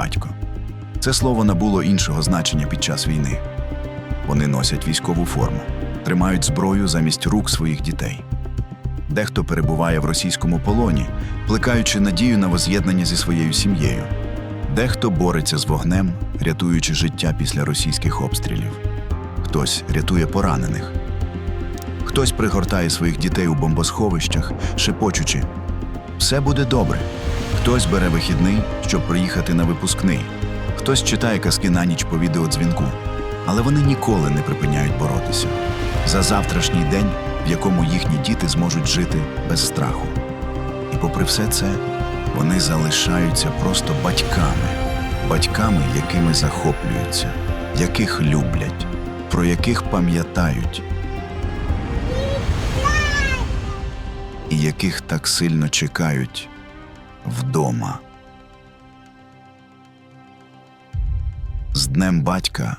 батько. Це слово набуло іншого значення під час війни. Вони носять військову форму, тримають зброю замість рук своїх дітей. Дехто перебуває в російському полоні, плекаючи надію на воз'єднання зі своєю сім'єю. Дехто бореться з вогнем, рятуючи життя після російських обстрілів. Хтось рятує поранених. Хтось пригортає своїх дітей у бомбосховищах, шепочучи все буде добре. Хтось бере вихідний, щоб приїхати на випускний. Хтось читає казки на ніч по відеодзвінку. Але вони ніколи не припиняють боротися за завтрашній день, в якому їхні діти зможуть жити без страху. І попри все це, вони залишаються просто батьками, батьками, якими захоплюються, яких люблять, про яких пам'ятають, і яких так сильно чекають вдома. З Днем батька